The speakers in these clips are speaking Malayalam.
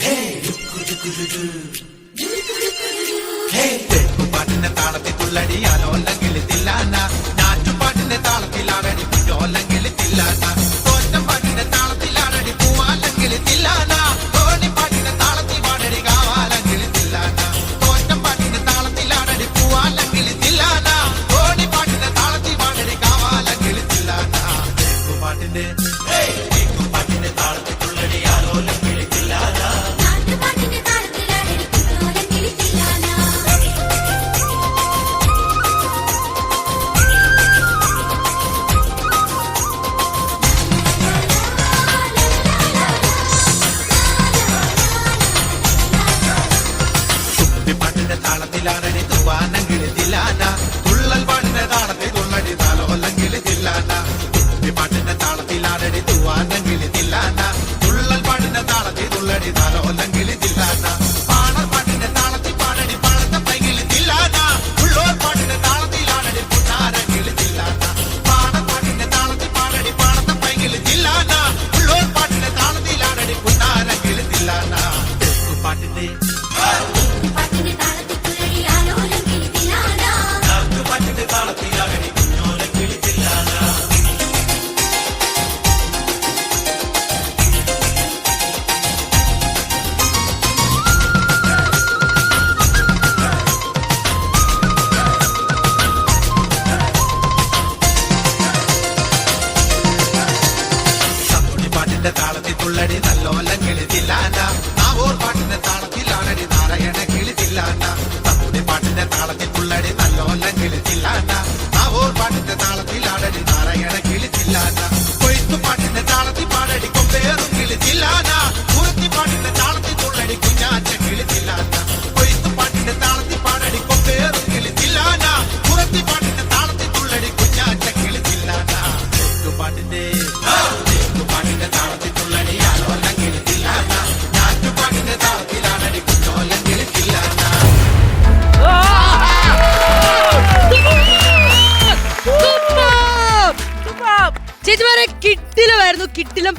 Hey,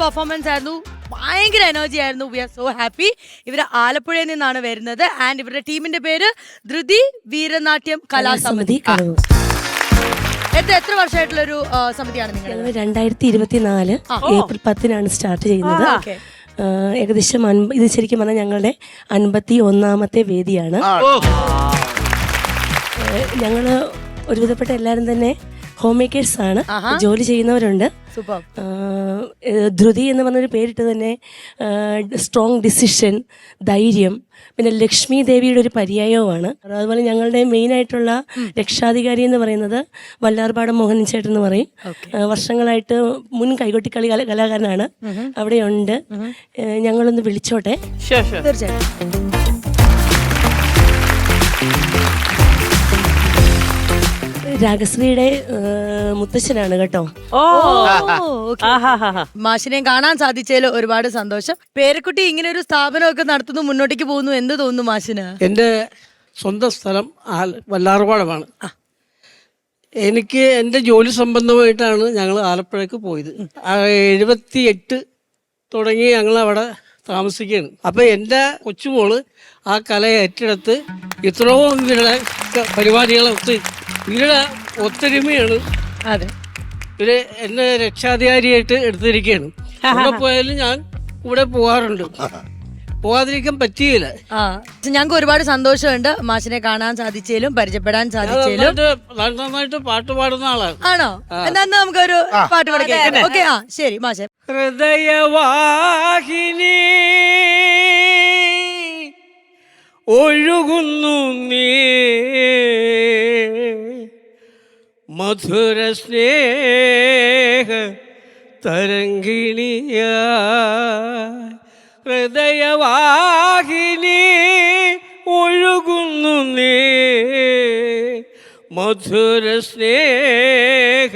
പെർഫോമൻസ് ആയിരുന്നു. ഭയങ്കര എനർജി ആയിരുന്നു. വി ആർ സോ ഹാപ്പി ഇവർ ആലപ്പുഴയിൽ നിന്നാണ് വരുന്നത്. ആൻഡ് ഇവരുടെ ടീമിന്റെ പേര് ധൃതി വീരനാട്യം കലാസമിതി എത്ര എത്ര വർഷമായിട്ടുള്ള ഒരു സമിതിയാണ് നിങ്ങൾ രണ്ടായിരത്തി ഇരുപത്തിനാല് ഏപ്രിൽ പത്തിനാണ് സ്റ്റാർട്ട് ചെയ്യുന്നത്. ഏകദേശം അൻപ ഇത് ശരിക്കും പറഞ്ഞാൽ ഞങ്ങളുടെ അൻപത്തി ഒന്നാമത്തെ വേദിയാണ് ഞങ്ങൾ ഒരുവിധപ്പെട്ട എല്ലാവരും തന്നെ ഹോം മേക്കേഴ്സ് ആണ് ജോലി ചെയ്യുന്നവരുണ്ട്. ധൃതി എന്ന് പറഞ്ഞൊരു പേരിട്ട് തന്നെ സ്ട്രോങ് ഡിസിഷൻ ധൈര്യം പിന്നെ ലക്ഷ്മി ദേവിയുടെ ഒരു പര്യായവുമാണ്. അതുപോലെ ഞങ്ങളുടെ മെയിൻ ആയിട്ടുള്ള രക്ഷാധികാരി എന്ന് പറയുന്നത് വല്ലാർപാടം മോഹൻ ചേട്ടൻ എന്ന് പറയും. വർഷങ്ങളായിട്ട് മുൻ കൈകൊട്ടിക്കളി കല കലാകാരനാണ്. അവിടെയുണ്ട്. ഉണ്ട് ഞങ്ങളൊന്ന് വിളിച്ചോട്ടെ. തീർച്ചയായിട്ടും. രാഗശ്രീയുടെ ഏഹ് മുത്തശ്ശനാണ് കേട്ടോ. ഓ. മാഷിനെയും കാണാൻ സാധിച്ചതിൽ ഒരുപാട് സന്തോഷം. പേരക്കുട്ടി ഇങ്ങനെ ഒരു സ്ഥാപനമൊക്കെ നടത്തുന്നു മുന്നോട്ടേക്ക് പോകുന്നു. എന്ത് തോന്നുന്നു മാഷിന്? എന്റെ സ്വന്തം സ്ഥലം വല്ലാറുപാടമാണ് വല്ലാർപാടമാണ് എനിക്ക് എന്റെ ജോലി സംബന്ധമായിട്ടാണ് ഞങ്ങൾ ആലപ്പുഴയ്ക്ക് പോയത്. എഴുപത്തി എട്ട് തുടങ്ങി ഞങ്ങൾ അവിടെ താമസിക്കുകയാണ്. അപ്പം എന്റെ കൊച്ചുമോൾ ആ കല ഏറ്റെടുത്ത് ഇത്രയും ഇവരുടെ ഒത്ത് ഒത്തൊരുമയാണ്. അതെ. ഇവർ എന്നെ രക്ഷാധികാരിയായിട്ട് എടുത്തിരിക്കുകയാണ് അവിടെ പോയാലും ഞാൻ കൂടെ പോവാറുണ്ട്. പോവാതിരിക്കാൻ പറ്റിയില്ല. ആ. ഞങ്ങൾക്ക് ഒരുപാട് സന്തോഷമുണ്ട് മാഷിനെ കാണാൻ സാധിച്ചതിലും പരിചയപ്പെടാൻ സാധിച്ചതിലും നന്നായിട്ട് നന്നായിട്ട് പാട്ട് പാടുന്ന ആളാണ്. ആണോ? എന്നാ ഇന്ന് നമുക്കൊരു പാട്ട് കൂടെ കേൾക്കാം. ഓക്കെ ആ. ശരി മാഷെ. ഹൃദയവാഹിനി ഒഴുകുന്നു നീ. മധുര സ്നേഹ തരംഗിണിയ ഹൃദയവാഹിനി ഒഴുകുന്നു നീ. മധുര സ്നേഹ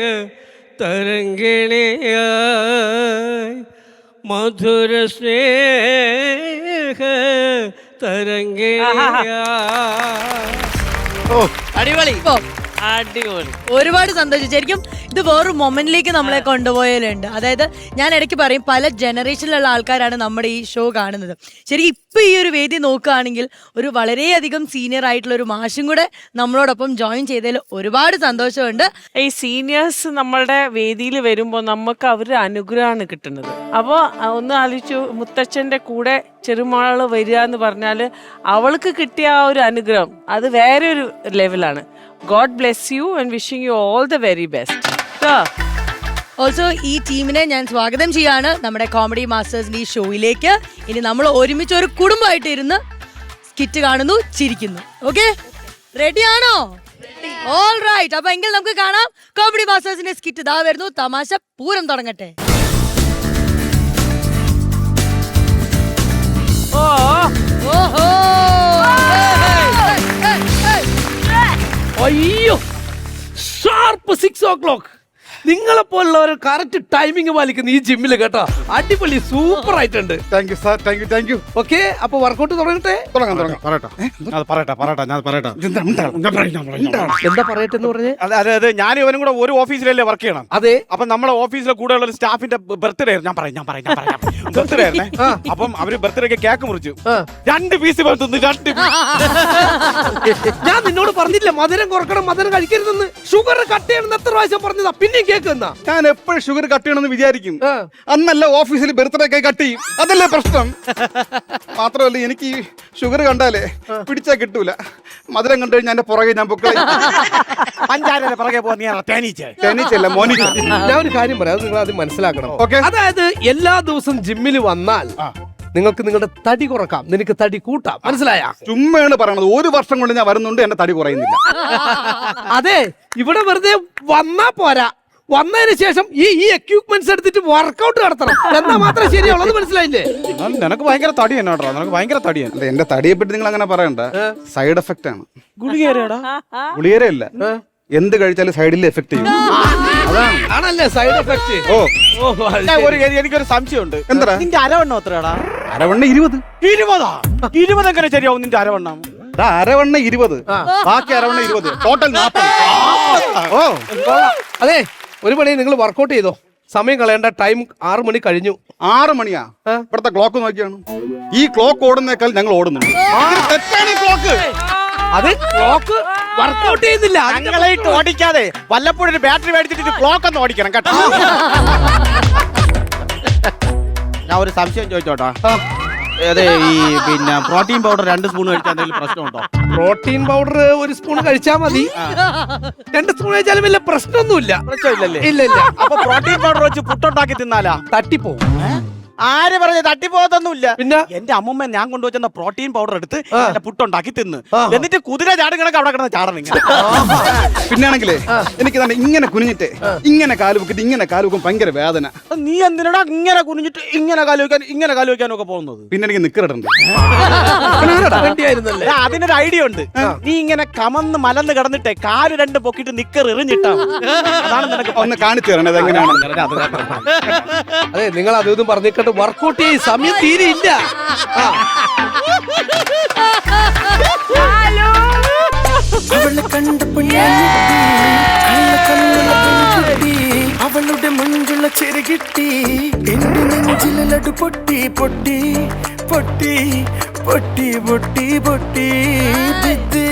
തരംഗിണിയ മധുര സ്നേഹ തരംഗിണിയായി അടിപൊളി. അടിപൊളി. ഒരുപാട് സന്തോഷം. ശരിക്കും ഇത് വേറൊരു മൊമെന്റിലേക്ക് നമ്മളെ കൊണ്ടുപോയാലുണ്ട്. അതായത് ഞാൻ ഇടയ്ക്ക് പറയും പല ജനറേഷനിലുള്ള ആൾക്കാരാണ് നമ്മുടെ ഈ ഷോ കാണുന്നത്. ശരിക്കും ഇപ്പൊ ഈ ഒരു വേദി നോക്കുകയാണെങ്കിൽ ഒരു വളരെയധികം സീനിയർ ആയിട്ടുള്ള ഒരു മാഷും കൂടെ നമ്മളോടൊപ്പം ജോയിൻ ചെയ്തതിൽ ഒരുപാട് സന്തോഷമുണ്ട്. ഈ സീനിയേഴ്സ് നമ്മളുടെ വേദിയിൽ വരുമ്പോൾ നമുക്ക് അവരുടെ അനുഗ്രഹമാണ് കിട്ടുന്നത്. അപ്പോൾ ഒന്ന് ആലോചിച്ചു മുത്തച്ഛന്റെ കൂടെ ചെറുമാൾ വരിക എന്ന് പറഞ്ഞാൽ അവൾക്ക് കിട്ടിയ ആ ഒരു അനുഗ്രഹം അത് വേറെ ഒരു ലെവലാണ് God bless you and wishing you all the very best also ഈ ടീമിനെ ഞാൻ സ്വാഗതം ചെയ്യാണ് നമ്മുടെ കോമഡി മാസ്റ്റേഴ്സിന്റെ ഈ ഷോയിലേക്ക് ഇനി നമ്മൾ ഒരുമിച്ച് ഒരു കുടുംബമായിട്ട് ഇരുന്ന് സ്കിറ്റ് കാണുന്നു ചിരിക്കുന്നു. ഓക്കെ റെഡി ആണോ? ഓൾ റൈറ്റ് അപ്പൊ എങ്കിൽ നമുക്ക് കാണാം. കോമഡി മാസ്റ്റേഴ്സിന്റെ സ്കിറ്റ് ഇതാ വരുന്നു. തമാശ പൂരം തുടങ്ങട്ടെ. ഓഹോ. അയ്യോ! ഷാർപ്പ് സിക്സ് ഓ ക്ലോക്ക് നിങ്ങളെ പോലുള്ളവർ കറക്റ്റ് ടൈമിംഗ് പാലിക്കുന്ന ഈ ജിമ്മിൽ കേട്ടോ. അടിപൊളി സൂപ്പർ ആയിട്ടുണ്ട്. Thank you sir thank you thank you okay അപ്പൊ വർക്കൗട്ട് തുടങ്ങട്ടെ? തുടങ്ങാം തുടങ്ങാം. പറയട്ടെ. അത് പറയട്ടെ പറയട്ടെ ഞാൻ പറയട്ടെ. എന്താ പറയട്ടെ എന്ന് പറഞ്ഞേ? അതെ അതെ അതെ. ഞാൻ ഇവനും കൂടെ ഒരു ഓഫീസിലല്ലേ വർക്ക് ചെയ്യണം. അതെ. അപ്പൊ നമ്മളെ ഓഫീസിലെ കൂടെ ഉള്ള സ്റ്റാഫിന്റെ ബർത്ത്ഡേ ഞാൻ പറയാം ഞാൻ പറയാം ഞാൻ പറയാം ബർത്ത്ഡേ ആയിരുന്നേ. അപ്പം അവർ ബർത്ത്ഡേക്ക് കേക്ക് മുറിച്ചു. രണ്ട് പീസ് തിന്നു രണ്ട് ഞാൻ നിന്നോട് പറഞ്ഞില്ല മധുരം കുറക്കണം മധുരം കഴിക്കരുതെന്ന്. ഷുഗർ കട്ട് ചെയ്യണം എത്ര പ്രാവശ്യം പറഞ്ഞതാ? കേൾക്കുന്ന. ഞാൻ എപ്പോഴും ഷുഗർ കട്ട് ചെയ്യണമെന്ന് വിചാരിക്കും. അന്നല്ല ഓഫീസിൽ ബർത്ത്ഡേ കേക്ക് കട്ട് ചെയ്യും. അതല്ലേ പ്രശ്നം. മാത്രമല്ല എനിക്ക് ഈ ഷുഗർ കണ്ടാലേ പിടിച്ചാ കിട്ടൂല. മധുരം കണ്ടു കഴിഞ്ഞാൽ എന്റെ പുറകെ ഞാൻ പൊക്കളെ. പഞ്ചാര പുറകെ പോകുന്ന തേനീച്ച. തേനീച്ചല്ല മോനിക്ക. ഞാൻ ഒരു കാര്യം പറയാം അത് നിങ്ങൾ ആദ്യം മനസ്സിലാക്കണം. ഓക്കെ. അതായത് എല്ലാ ദിവസവും ജിമ്മിൽ വന്നാൽ നിങ്ങൾക്ക് നിങ്ങളുടെ തടി കുറക്കാം നിനക്ക് തടി കൂട്ടാം. മനസ്സിലായ? ചുമ്മയാണ് പറയണത്. ഒരു വർഷം കൊണ്ട് ഞാൻ വരുന്നുണ്ട് എന്റെ തടി കുറയുന്നില്ല. അതെ ഇവിടെ വെറുതെ വന്നാ പോരാ. വന്നതിന് ശേഷം ഈ ഈ എക്യുപ്മെന്റ്സ് എടുത്തിട്ട് വർക്കൗട്ട് നടത്തണം. എന്നാ മാത്രം ശരിയുള്ളത് മനസ്സിലായില്ലേ? നിനക്ക് ഭയങ്കര തടി തന്നെ കേട്ടോ. നിനക്ക് ഭയങ്കര തടിയാണ്. അല്ല എന്റെ തടിയെ പറ്റി നിങ്ങൾ അങ്ങനെ പറയണ്ട. സൈഡ് എഫക്റ്റ് ആണ്. ഗുളികരല്ല എന്ത് കഴിച്ചാലും സൈഡിൽ എഫക്ട് ചെയ്യും. അതാണ്. ആണല്ലേ സൈഡ് എഫക്ട് ഓ. ഒരു എനിക്കൊരു സംശയമുണ്ട്. എന്താ നിന്റെ അരവണ്ണം എത്രയാടാ? അരവണ്ണ ഇരുപത്. ഇരുപതാ? ഇരുപത് എങ്ങനെ ശരിയാവും നിന്റെ അരവണ്ണം? അരവണ്ണ ഇരുപത്. ബാക്കി അരവണ്ണ ഇരുപത്. ടോട്ടൽ നാപ്പത്. ഓ. അതെ ഒരു പണി നിങ്ങൾ വർക്കൗട്ട് ചെയ്തോ? സമയം കളയേണ്ട ടൈം ആറു മണി കഴിഞ്ഞു. ആറ് മണിയാ? ഇവിടുത്തെ ക്ലോക്ക് നോക്കിയാണ്. ഈ ക്ലോക്ക് ഓടുന്നേക്കാൾ ഞങ്ങൾ ഓടുന്നുണ്ട്. തെറ്റാണ് ഈ ക്ലോക്ക് അത് ക്ലോക്ക് വർക്കൗട്ട് ചെയ്യുന്നില്ല. ഞങ്ങളെ ഇട്ട് ഓടിക്കാതെ വല്ലപ്പോഴും ഒരു ബാറ്ററി മേടിച്ചിട്ട് ക്ലോക്ക് ഒന്ന് ഓടിക്കണം കേട്ടോ. ഞാൻ ഒരു സംശയം ചോദിച്ചോട്ടാ. അതെ ഈ പിന്നെ പ്രോട്ടീൻ പൗഡർ രണ്ട് സ്പൂൺ കഴിച്ചാൽ എന്തെങ്കിലും പ്രശ്നമുണ്ടോ? പ്രോട്ടീൻ പൗഡർ ഒരു സ്പൂൺ കഴിച്ചാൽ മതി. രണ്ട് സ്പൂൺ കഴിച്ചാലും വലിയ പ്രശ്നമൊന്നുമില്ല. പ്രശ്നമില്ലല്ലേ? ഇല്ല ഇല്ല. അപ്പൊ പ്രോട്ടീൻ പൗഡർ വെച്ച് പുട്ടുണ്ടാക്കി തിന്നാലാ? തട്ടിപ്പോവും. ആര് പറഞ്ഞു തട്ടിപ്പോകത്തൊന്നുമില്ല. പിന്നെ? എന്റെ അമ്മമ്മ ഞാൻ കൊണ്ടുവച്ച പ്രോട്ടീൻ പൗഡർ എടുത്ത്. എന്റെ പുട്ടുണ്ടാക്കി തിന്ന്. എന്നിട്ട് കുതിര ചാടും കണക്ക് അവിടെ കിടന്ന് ചാടണം ഇങ്ങനെ. പിന്നെയാണെങ്കിലേ എനിക്ക് തന്നെ ഇങ്ങനെ കുനിഞ്ഞിട്ട് ഇങ്ങനെ കാലുവെക്കിട്ട് ഇങ്ങനെ കാലുവെക്കും ഭയങ്കര വേദന. നീ എന്തിനാടാ ഇങ്ങനെ കുനിഞ്ഞിട്ട് ഇങ്ങനെ കാലുവെക്കാൻ ഇങ്ങനെ കാലുവെക്കാനും ഒക്കെ പോകുന്നത്? പിന്നെ എനിക്ക് നിക്കറിടണ്ട് അതിനൊരു ഐഡിയ ഉണ്ട്. നീ ഇങ്ങനെ കമന്ന് മലന്ന് കിടന്നിട്ടേ കാൽ രണ്ട് പൊക്കിട്ട് നിക്കർ എറിഞ്ഞിട്ടാ അതാണ് നിനക്ക് ഒന്ന് കാണിച്ചു തരണേ എങ്ങനെയാണ് അതെ നിങ്ങൾ അതും ഇതും പറഞ്ഞിട്ട് വർക്കൗട്ട് ചെയ്യും സമയം തീരെ ഇല്ല അവളുടെ അവളെ കണ്ടപ്പോൾ കിട്ടി അവളുടെ മഞ്ചുള്ള എന്റെ നെഞ്ചിലെ ലഡു പൊട്ടി പൊട്ടി പൊട്ടി പൊട്ടി പൊട്ടി പൊട്ടി ദിദ്ദേ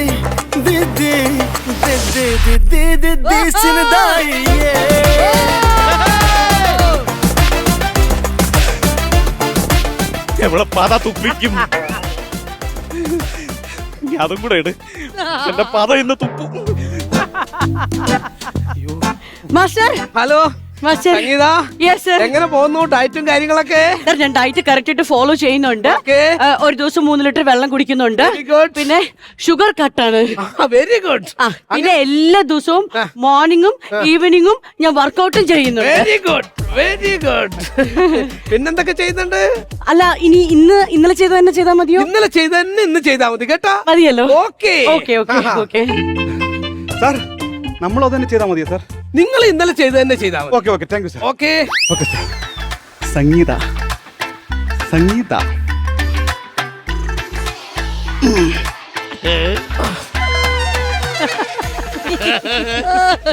ദിദ്ദി ദിദ്ദി ദിദ്ദി ദിദ്ദി സിനദായി എവിടെ പത തുപ്പിക്കും? നീ അതും കൂടെ ഇട്. എന്റെ പത ഇന്ന് തുപ്പും. മാസ്റ്റർ? ഹലോ? എങ്ങനെ പോകുന്നു? ഡയറ്റും കാര്യങ്ങളൊക്കെ? ഞാൻ ഡയറ്റ് കറക്റ്റ് ആയിട്ട് ഫോളോ ചെയ്യുന്നുണ്ട് ഒരു ദിവസം മൂന്ന് ലിറ്റർ വെള്ളം കുടിക്കുന്നുണ്ട്. പിന്നെ ഷുഗർ കട്ടാണ് വെരി ഗുഡ് പിന്നെ എല്ലാ ദിവസവും മോർണിംഗും ഈവനിങ്ങും ഞാൻ വർക്കൗട്ടും ചെയ്യുന്നുണ്ട്. വെരി ഗുഡ് വെരി ഗുഡ് പിന്നെന്തൊക്കെ ചെയ്യുന്നുണ്ട്? അല്ല ഇനി ഇന്ന് ഇന്നലെ ചെയ്ത തന്നെ ചെയ്താൽ മതിയോ? ഇന്നലെ ചെയ്ത തന്നെ ഇന്ന് ചെയ്താൽ മതി കേട്ടോ? മതിയല്ലോ. Okay okay okay okay sir നമ്മൾ തന്നെ ചെയ്താൽ മതിയോ സാർ? നിങ്ങൾ ഇന്നലെ ചെയ്ത് തന്നെ ചെയ്താൽ okay okay thank you sir okay okay sir Sangeetha. Sangeetha.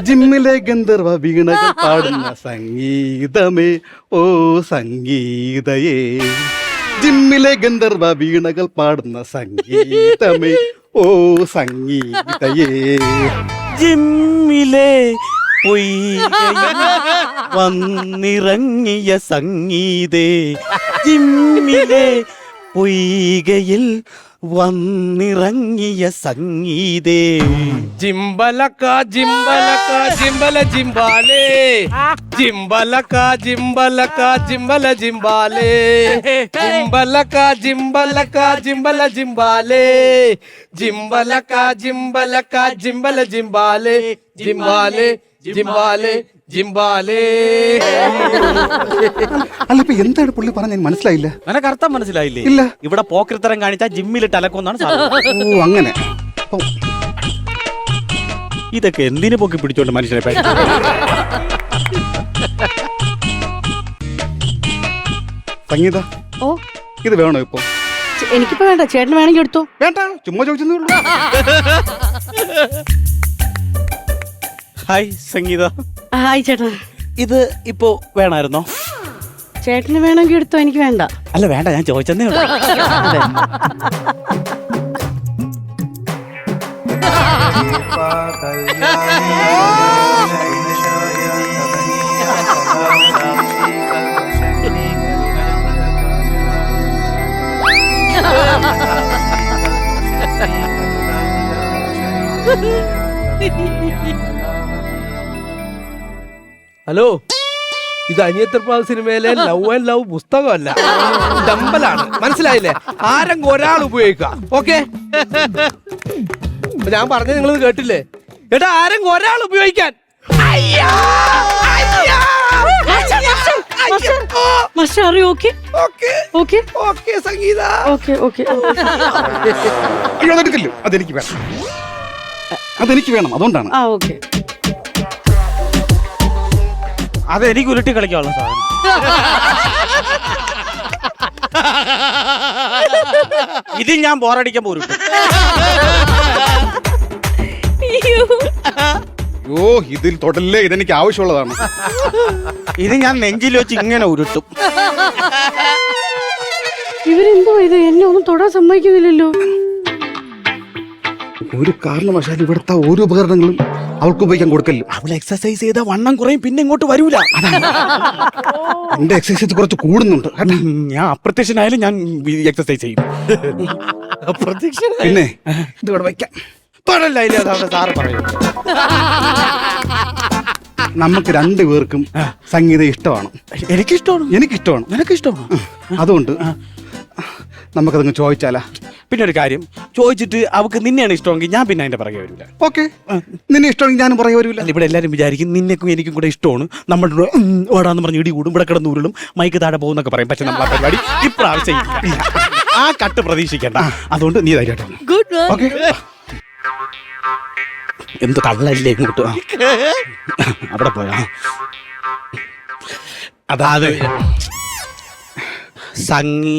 ജിമ്മിലെ ഗന്ധർവ വീണകൾ പാടുന്ന സംഗീതമേ? ഓ സംഗീതയേ. ജിമ്മിലെ ഗന്ധർവ വീണകൾ പാടുന്ന സംഗീതമേ? ഓ സംഗീതയേ. ജിമ്മിലെ വന്നിറങ്ങിയ സംഗീതേ ജിമ്മിലെ പൊയ്കയിൽ വന്നിറങ്ങിയ സംഗീതേ. ജിംബലക്ക ജിംബലക്ക ജിംബല ജിംബാലേ ജിംബലക്ക ജിംബലക്ക ജിംബല ജിംബാലേ ജിംബലക്ക ജിംബലക്ക ജിംബല ജിംബാലേ ജിംബലക്ക ജിംബലക്ക ജിംബല ജിംബാലേ ജിംബാലേ ജിംബാലേ ജിംബാലേ. അല്ല ഇപ്പൊ എന്താണ് പുള്ളി പറഞ്ഞ മനസ്സിലായില്ല. നിനക്ക് അർത്ഥം മനസ്സിലായില്ലേ? ഇല്ല. ഇവിടെ പോക്കൃത്തരം കാണിച്ചാൽ ജിമ്മിൽ അലക്കൊന്നാണ് സാധനം. ഓ അങ്ങനെ. അപ്പൊ ഇതൊക്കെ എന്തിനു പൊക്കി പിടിച്ചോണ്ട് മനുഷ്യനെ പറ്റി? സംഗീത ഓ. ഇത് വേണോ ഇപ്പൊ? ചെ- എനിക്കിപ്പോ വേണ്ട. ചേട്ടന് വേണമെങ്കിൽ എടുത്തോ. വേണ്ട ചുമ്മാ ചോദിച്ചെന്നേ ഉള്ളൂ. ഹായ് സംഗീത. ഹായ് ചേട്ടാ ഇത് ഇപ്പോ വേണമായിരുന്നോ ചേട്ടന് വേണമെങ്കിൽ എടുത്തോ എനിക്ക് വേണ്ട. അല്ല വേണ്ട ഞാൻ ചോദിച്ചെന്നേ ഉള്ളൂ. അതെ. ഹലോ? ഇത് അനിയത്തിർപ്പാവ് സിനിമയിലെ ലവ് ആൻഡ് ലവ് പുസ്തകമല്ല. ഡമ്പലാണ് മനസ്സിലായില്ലേ? ആരെങ്കിലും ഒരാൾ ഉപയോഗിക്കുക. ഓക്കെ? ഞാൻ പറഞ്ഞത് നിങ്ങൾ കേട്ടില്ലേ? എടാ ആരെങ്കിലും ഒരാൾ ഉപയോഗിക്കാൻ. അയ്യാ! അയ്യാ! അയ്യപ്പോ! മാസ്റ്റർ അറിയോ okay, okay okay, Sangeetha. Okay okay അയ്യോ അതെടുക്കല്ലോ? അതെനിക്ക് വേണം. അതെനിക്ക് വേണം. അതുകൊണ്ടാണ്. ആ ഓക്കെ അത് എനിക്ക് ഉരുട്ടി കളിക്കാനുള്ള സാധനം. ഇതിൽ ഞാൻ ബോറടിക്കാൻ പോരും ഓ ഇതിൽ തൊടല്ലേ ഇതെനിക്ക് ആവശ്യമുള്ളതാണ്. ഇത് ഞാൻ നെഞ്ചിൽ വെച്ച് ഇങ്ങനെ ഉരുട്ടും. ഇവരെന്തോ ഇത്? എന്നെ ഒന്നും തൊടാൻ സമ്മതിക്കുന്നില്ലല്ലോ. ഒരു കാരണവശാലും ഇവിടുത്തെ ഓരോ ഉപകരണങ്ങളും അവൾക്ക് ഉപയോഗിക്കാൻ കൊടുക്കല്ലോ അവൾ എക്സസൈസ് ചെയ്ത വണ്ണം കുറയും പിന്നെ ഇങ്ങോട്ട് വരൂല. എന്റെ എക്സസൈസ് കുറച്ച് കൂടുന്നുണ്ട് കേട്ടോ. ഞാൻ അപ്രത്യക്ഷനായാലും ഞാൻ എക്സസൈസ് ചെയ്യും. പിന്നെ? ഇത് ഇവിടെ വയ്ക്കാം. പാടല്ല ഇല്ല സാറ് പറയും. നമുക്ക് രണ്ടുപേർക്കും സംഗീതം ഇഷ്ടമാണ്. എനിക്കിഷ്ടമാണ്. എനിക്കിഷ്ടമാണ്. നിനക്കിഷ്ടമാണ്? അതുകൊണ്ട് നമുക്കതങ്ങ് ചോദിച്ചാലാ. പിന്നെ ഒരു കാര്യം ചോദിച്ചിട്ട് അവക്ക് നിന്നെയാണ് ഇഷ്ടമെങ്കിൽ ഞാൻ പിന്നെ അതിന്റെ പുറകെ വരില്ല ഓക്കെ. നിന്നെ ഇഷ്ടമെങ്കിൽ ഞാൻ പറയാൻ വരില്ല അല്ല ഇവിടെ എല്ലാവരും വിചാരിക്കും നിന്നെക്കും എനിക്കും കൂടെ ഇഷ്ടമാണ്. നമ്മൾ ഓടാന്ന് പറഞ്ഞ് ഇടി കൂടും ഇവിടെ കിടന്ന് ഉരുളും മൈക്ക് താഴെ പോകുന്നൊക്കെ പറയും. പക്ഷെ നമ്മൾ ആ പരിപാടി ഇപ്രാവശ്യം ഇല്ല. ആ കട്ട് പ്രതീക്ഷിക്കണ്ട. അതുകൊണ്ട് നീ ധൈര്യമായിട്ടോ. Good okay. എന്ത് തള്ളല്ലേ ഇങ്ങോട്ട്? ആ. അവിടെ പോയാ. അതാത് സംഗീ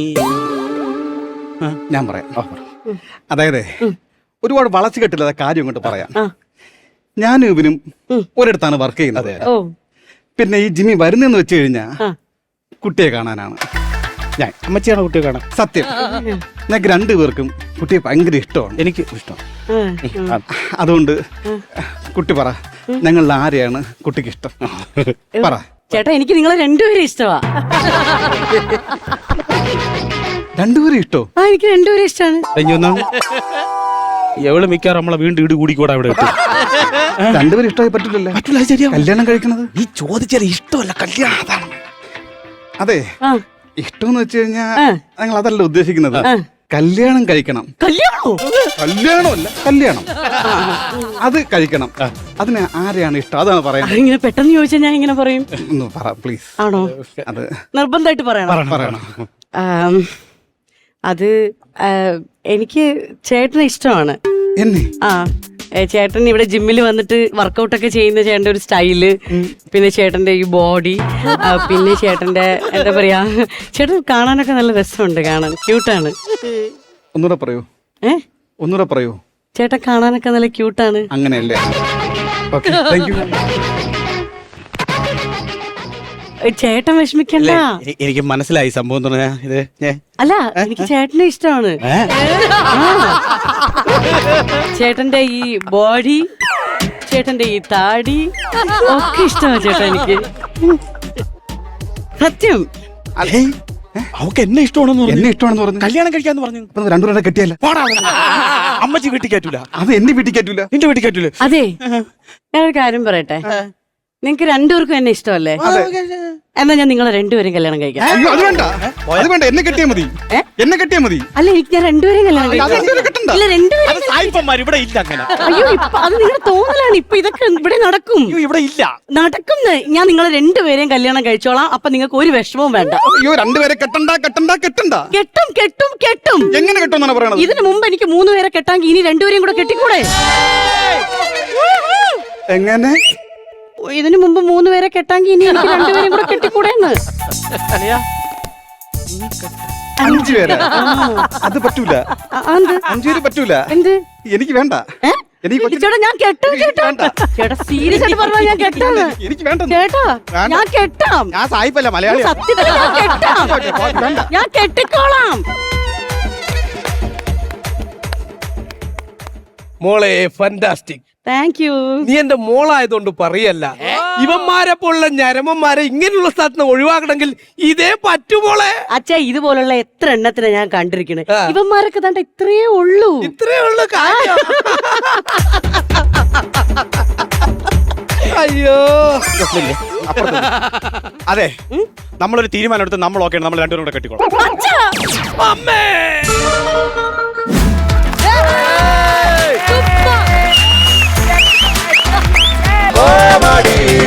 ഞാൻ പറയാം. പറ. അതായത് ഒരുപാട് വളച്ചു കെട്ടില്ലാത്ത കാര്യം ഇങ്ങോട്ട് പറയാം. ഞാനും ഇവനും ഒരിടത്താണ് വർക്ക് ചെയ്യുന്നത്. ഓ. പിന്നെ ഈ ജിമ്മി വരുന്നെന്ന് വെച്ച് കഴിഞ്ഞാ ആ. കുട്ടിയെ കാണാനാണ്. ഞാൻ അമ്മച്ചിയാണ് കുട്ടിയെ കാണാൻ. സത്യം. ഞങ്ങൾക്ക് രണ്ടുപേർക്കും കുട്ടിയെ ഭയങ്കര ഇഷ്ടമാണ്. എനിക്ക് ഇഷ്ടം. ആ, അതുകൊണ്ട് കുട്ടി പറ ഞങ്ങളിൽ ആരെയാണ് കുട്ടിക്ക് ഇഷ്ടം? പറ. ചേട്ടാ എനിക്ക് നിങ്ങളെ രണ്ടുപേരും ഇഷ്ടമാ രണ്ടുപേരും ഇഷ്ടോ? ആ എനിക്ക് രണ്ടുപേരും ഇഷ്ടമാണ് എവൾ മിക്കാറ് നമ്മളെ വീണ്ടും ഇടി കൂടിക്കൂടെ അവിടെ ഇട്ടു. രണ്ടുപേരും ഇഷ്ടമായി പറ്റില്ലല്ലേ? പറ്റില്ല അത് ശരിയാ കല്യാണം കഴിക്കണത് നീ ചോദിച്ചാൽ ഇഷ്ടമല്ല കല്യാണം അതാണ് അതെ ആ. ഇഷ്ടം എന്ന് വെച്ച് കഴിഞ്ഞാൽ ആ. ഞങ്ങൾ അതല്ല ഉദ്ദേശിക്കുന്നത്. കല്യാണം കഴിക്കണം. കല്യാണോ? കല്യാണമല്ല കല്യാണം. അത് കഴിക്കണം. അതിന് ആരെയാണ് ഇഷ്ടം? അതാണ് പറയാൻ ഇങ്ങനെ പെട്ടെന്ന് ചോദിച്ചാൽ ഞാൻ ഇങ്ങനെ പറയും? ഒന്ന് പറ പ്ലീസ് ആണോ? അത് നിർബന്ധമായിട്ട് പറയണം. പറയണം. ആം, അത് എനിക്ക് ചേട്ടനെ ഇഷ്ടമാണ്. ആ ചേട്ടൻ ഇവിടെ ജിമ്മിൽ വന്നിട്ട് വർക്കൗട്ട് ഒക്കെ ചെയ്യുന്ന ചേട്ടന്റെ ഒരു സ്റ്റൈൽ. പിന്നെ ചേട്ടന്റെ ഈ ബോഡി പിന്നെ ചേട്ടന്റെ എന്താ പറയാ ചേട്ടൻ കാണാനൊക്കെ നല്ല രസമുണ്ട് കാണാൻ. ക്യൂട്ടാണ്. ഒന്നുകൂടെ പറയൂ. ഏ? ഒന്നുകൂടെ പറയൂ. ചേട്ടൻ കാണാനൊക്കെ നല്ല ക്യൂട്ടാണ്. അങ്ങനെയല്ലേ? ചേട്ടൻ വിഷമിക്കണ്ട. എനിക്ക് മനസ്സിലായി സംഭവം തുടങ്ങാ ഇത്. അല്ല എനിക്ക് ചേട്ടനെ ഇഷ്ടമാണ്. ചേട്ടന്റെ ഈ ബോഡി ചേട്ടന്റെ ഈ താടി ഒക്കെ ഇഷ്ടമാണ് ചേട്ടാ എനിക്ക്. സത്യം. അവക്ക് എന്നെ ഇഷ്ടമാണെന്ന് പറഞ്ഞു. എന്നെ ഇഷ്ടമാണെന്ന് പറഞ്ഞു. കല്യാണം കഴിക്കാന്ന് പറഞ്ഞു. രണ്ടു രണ്ടുപേരെ കെട്ടിയല്ല? പോടാ അമ്മച്ചി വീട്ടിൽ കയറ്റൂല. അത് എന്നെ വീട്ടിൽ കയറ്റൂല. നിന്റെ വീട്ടിൽ കയറ്റൂല? അതെ. ഞാനൊരു കാര്യം പറയട്ടെ? നിങ്ങക്ക് രണ്ടുപേർക്കും എന്നെ ഇഷ്ടമല്ലേ? എന്നാ ഞാൻ നിങ്ങളെ രണ്ടുപേരും കല്യാണം കഴിക്കാം. അയ്യോ അത് വേണ്ട. അത് വേണ്ട. എന്നെ കെട്ടിയാ മതി. ഏ? എന്നെ കെട്ടിയാ മതി. അല്ല എനിക്ക് ഞാൻ രണ്ടുപേരും കല്യാണം കഴിക്കാം. രണ്ടുപേരെ കെട്ടണ്ട. ഇല്ല രണ്ടുപേരും അത് സായിപ്പന്മാർ ഇവിടെ ഇല്ല അങ്ങനെ. അയ്യോ ഇപ്പൊ അത് നിങ്ങളുടെ തോന്നലാണ്. ഇപ്പൊ ഇതൊക്കെ ഇവിടെ നടക്കും. അയ്യോ ഇവിടെ ഇല്ല. നടക്കും ഞാൻ നിങ്ങളെ രണ്ടുപേരെയും കല്യാണം കഴിച്ചോളാം. അപ്പൊ നിങ്ങൾക്ക് ഒരു വിഷമവും വേണ്ട. അയ്യോ രണ്ടുപേരെ കെട്ടണ്ട കെട്ടണ്ട കെട്ടണ്ട. കെട്ടും കെട്ടും കെട്ടും. എങ്ങനെ കെട്ടുമെന്നാണ് പറയണത്? ഇതിനു മുമ്പ് എനിക്ക് മൂന്ന് പേരെ കെട്ടാമെങ്കിൽ ഇനി രണ്ടുപേരെയും കൂടെ കെട്ടിക്കൂടെ? എങ്ങനെ? ഇതിനു മുമ്പ് മൂന്ന് പേരെ കെട്ടാങ്കി ഇനി എനിക്ക് രണ്ടുപേരും കൂടെ കെട്ടിക്കൂടെ എന്ന് അളിയാ അഞ്ചു പേരെ? അത് പറ്റൂല. അഞ്ചു പേര് പറ്റൂല. എന്ത്? എനിക്ക് വേണ്ട. എനിക്ക് ചേട്ടാ ഞാൻ കെട്ടും ചേട്ടാ. വേണ്ട. ചേട്ടാ സീരിയസ് ആയിട്ട് ഞാൻ കെട്ടാണ് എനിക്ക് വേണ്ട ചേട്ടാ ഞാൻ കെട്ടാം. ഞാൻ സായിപ്പല്ല മലയാളി സത്യത്തിൽ ഞാൻ കെട്ടാം. ഞാൻ കെട്ടിക്കോളാം. മോളെ ഫന്റാസ്റ്റിക് താങ്ക് യു നീ എന്റെ മോളായതുകൊണ്ട് പറയല്ല. ഇവന്മാരെ പോലുള്ള ഞരമന്മാരെ ഇങ്ങനെയുള്ള സ്ഥലത്ത് നിന്ന് ഒഴിവാക്കണമെങ്കിൽ ഇതേ പറ്റുമോളെ അച്ഛാ ഇതുപോലുള്ള എത്ര എണ്ണത്തിനെ ഞാൻ കണ്ടിരിക്കണേ. ഇവന്മാരൊക്കെ തണ്ട ഇത്രയേ ഉള്ളൂ. ഇത്രയേ ഉള്ളു കാര്യം. അയ്യോ. അതെ നമ്മളൊരു തീരുമാനം എടുത്ത് നമ്മൾ ഓക്കെ നമ്മൾ രണ്ടുപേരും കൂടെ കെട്ടിക്കോളാം. അമ്മേ. സൂപ്പർ